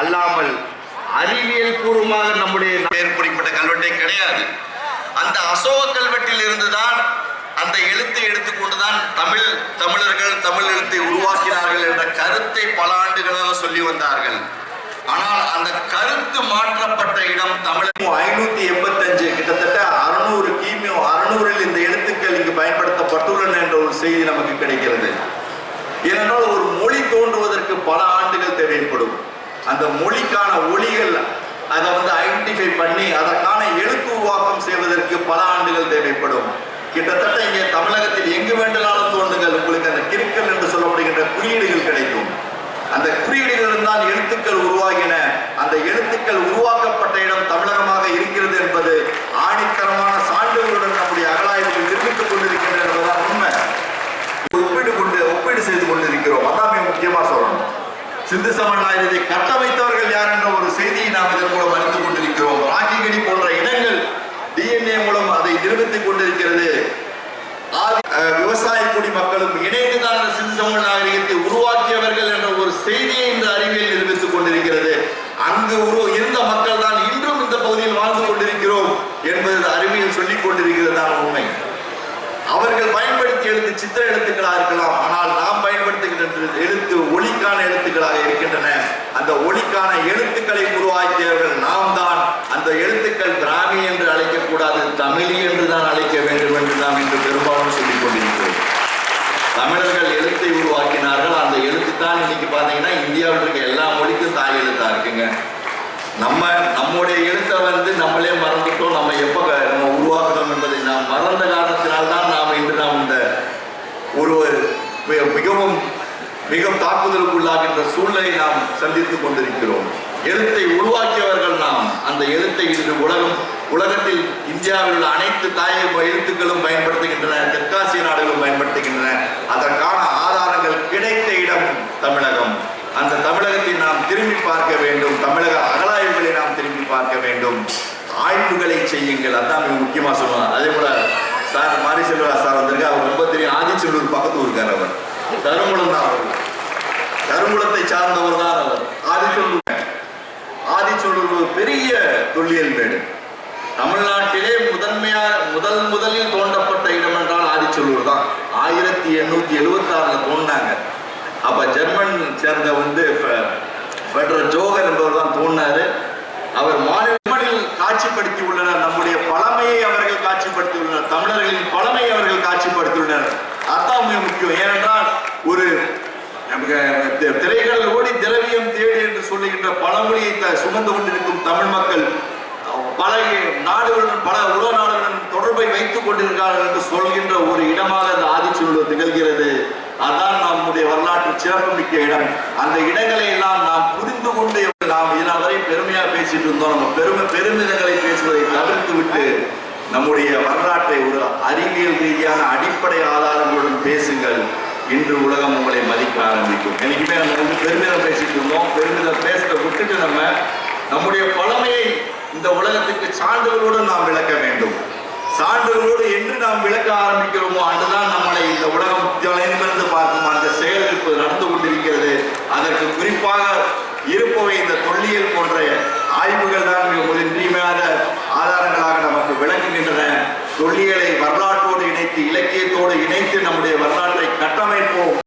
அல்லாமல் அறிவியல் பூர்வமாக நம்முடைய பெயர் குறிப்பிட்ட கல்வெட்டே கிடையாது. அந்த அசோக கல்வெட்டில் இருந்துதான் அந்த எழுத்தை எடுத்துக்கொண்டுதான் தமிழ் தமிழர்கள் தமிழ் எழுத்தை உருவாக்கினார்கள் என்ற கருத்தை பல ஆண்டுகளாக சொல்லி வந்தார்கள். ஆனால் அந்த கருத்து மாற்றப்பட்ட இடம் தமிழ். ஐநூத்தி எண்பத்தஞ்சு கிட்டத்தட்ட அறுநூறு கிமு அறுநூறில் இந்த எழுத்துக்கள் இங்கு பயன்படுத்தப்பட்டுள்ளன என்ற ஒரு செய்தி நமக்கு கிடைக்கிறது. ஏனென்றால் ஒரு மொழி தோன்றுவதற்கு பல ஆண்டுகள் தேவைப்படும். அந்த மொழிக்கான ஒளிகள் அதை வந்து ஐடென்டிஃபை பண்ணி அதற்கான எழுத்து உருவாக்கம் செய்வதற்கு பல ஆண்டுகள் தேவைப்படும். கிட்டத்தட்ட இங்கே தமிழகத்தில் எங்கு வேண்டுமானாலும் தோன்றுங்கள் உங்களுக்கு அந்த கிறுக்கல் என்று சொல்லப்படுகின்ற குறியீடுகள் கிடைக்கும். அந்த குறியீடுகளில் தான் எழுத்துக்கள் உருவாகின. அந்த எழுத்துக்கள் உருவாக்கப்பட்ட இடம் தமிழகமாக இருக்கிறது என்பது ஆணித்தரமான சான்றுகளுடன் நம்முடைய அகலாய்வுகள் நிரூபித்துக் கொண்டிருக்கின்றன என்பதுதான் உண்மை ஒப்பீடு கொண்டு ஒப்பீடு செய்து கொண்டிருக்கிறோம் அதான் மிக முக்கியமா சொல்லணும் இந்து சமண கட்டமைத்தவர்கள் யார் என்ற ஒரு செய்தியை நாம் இதன் மூலம் அறிந்து கொண்டிருக்கிறோம். ராக்கிகடி போன்ற இடங்கள் டிஎன்ஏ மூலம் அதை நிரூபித்துக் கொண்டிருக்கிறது. விவசாய குடி மக்களும் இணைந்துதான் சிந்து சமூக நாகரிகத்தை உருவாக்கியவர்கள் என்ற ஒரு செய்தியை இந்த அறிவியல் நிரூபித்துக் கொண்டிருக்கிறது. அங்கு உரு இருந்த மக்கள் தான் இன்றும் இந்த பகுதியில் வாழ்ந்து கொண்டிருக்கிறோம் என்பது அறிவியல் சொல்லிக் கொண்டிருக்கிறது தான் உண்மை. அவர்கள் பயன்படுத்தி எழுத்து சித்திர எழுத்துக்களாக இருக்கலாம். ஆனால் நாம் பயன்படுத்துகின்ற எழுத்து ஒளிக்கான எழுத்துக்களாக இருக்கிறது அந்த ஒளிக்கான எழுத்துக்களை உருவாக்கியவர்கள் நாம் தான் அந்த எழுத்துக்கள் திராமி என்று அழைக்கக்கூடாது தமிழி என்று தான் அழைக்க வேண்டும் என்று நாம் இன்று பெரும்பாலும் சொல்லிக் கொண்டிருக்கிறோம். தமிழர்கள் எழுத்தை உருவாக்கினார்கள். அந்த எழுத்து தான் இன்னைக்கு பார்த்தீங்கன்னா இந்தியாவில் இருக்க எல்லா மொழிக்கும் தாய் எழுத்தா இருக்குங்க. நம்ம நம்முடைய எழுத்தை வந்து நம்மளே மறந்துட்டோம். நம்ம எப்போ நம்ம உருவாக்கணும் என்பதை நாம் மறந்த காரணத்தினால்தான் நாம் இன்று நாம் இந்த ஒரு மிகவும் மிகவும் தாக்குதலுக்குள்ளாக சூழ்நிலை நாம் சந்தித்துக் கொண்டிருக்கிறோம். எழுத்தை உருவாக்கியவர்கள் நாம். அந்த எழுத்தை இன்று உலகம் உலகத்தில் இந்தியாவில் உள்ள அனைத்து தாய எழுத்துக்களும் பயன்படுத்துகின்றன தெற்காசிய நாடுகளும் பயன்படுத்துகின்றன. அதற்கான ஆதாரங்கள் கிடைத்த இடம் தமிழகம். அந்த தமிழகத்தை நாம் திரும்பி பார்க்க வேண்டும். தமிழக அகலாய்வுகளை நாம் திரும்பி பார்க்க வேண்டும். ஆய்வுகளை செய்யுங்கள். அதான் மிக முக்கியமா சொல்லுவாங்க. அதே போல சார் மாரி செல்வராஜ் சார் வந்திருக்கு அவர் ரொம்ப தெரியும். ஆதிச்செல்லூர் பக்கத்து ஊருக்கார் அவர். தருமணம் தான் அவர். சார்ந்தவர் தான் அவர். ஆதிச்செல்லூர் ஆதிச்சொல்லூர் ஒரு பெரிய தொல்லியல் மேடு. தமிழ்நாட்டிலே முதன்மையாக முதல் முதலில் தோண்டப்பட்ட இடம் என்றால் ஆதிச்சொல்லூர் தான். ஆயிரத்தி எண்ணூத்தி எழுபத்தி ஆறுல தோண்டினாங்க. அப்ப ஜெர்மன் சேர்ந்த வந்து ஃபெடரல் ஜோகர் என்பவர் தான் தோண்டினாரு. அவர் மாநிலங்களில் காட்சிப்படுத்தி உள்ளனர். நம்முடைய பழமையை அவர்கள் காட்சிப்படுத்தி உள்ளனர். தமிழர்களின் பழமையை அவர்கள் காட்சிப்படுத்தியுள்ளனர் அதான் முக்கியம். ஏனென்றால் ஒரு நமக்கு தி- திரைகள் என்ற பழமொழியை சுமந்து கொண்டிருக்கும் தமிழ் மக்கள் பல நாடுகளுடன் பல உலக நாடுகளுடன் தொடர்பை வைத்துக் கொண்டிருக்கிறார்கள் என்று சொல்கின்ற ஒரு இடமாக அந்த ஆதிச்சூழல் திகழ்கிறது. அதான் நம்முடைய வரலாற்று சிறப்புமிக்க இடம். அந்த இடங்களை எல்லாம் நாம் புரிந்து கொண்டு நாம் இதனால் வரை பெருமையா பேசிட்டு இருந்தோம். நம்ம பெருமை பெருமிதங்களை பேசுவதை தவிர்த்து விட்டு நம்முடைய வரலாற்றை ஒரு அறிவியல் ரீதியான அடிப்படை ஆதாரங்களுடன் பேசுங்கள். இன்று உலகம் உங்களை மதிக்கிறார் ஆரம்பிக்கும் என்னைக்குமே நம்ம வந்து பெருமிதம் பேசிட்டு இருந்தோம் பெருமிதம் பேசுறதை விட்டுட்டு நம்ம நம்முடைய பழமையை இந்த உலகத்துக்கு சான்றுகளோடு நாம் விளக்க வேண்டும். சான்றுகளோடு என்று நாம் விளக்க ஆரம்பிக்கிறோமோ அன்றுதான் நம்மளை இந்த உலகம் தொலைநிமிர்ந்து பார்க்கும் அந்த செயல் நடந்து கொண்டிருக்கிறது. அதற்கு குறிப்பாக இருப்பவை இந்த தொல்லியல் போன்ற ஆய்வுகள் தான் மிக இன்றியமையாத ஆதாரங்களாக நமக்கு விளங்குகின்றன. தொல்லியலை வரலாற்றோடு இணைத்து இலக்கியத்தோடு இணைத்து நம்முடைய வரலாற்று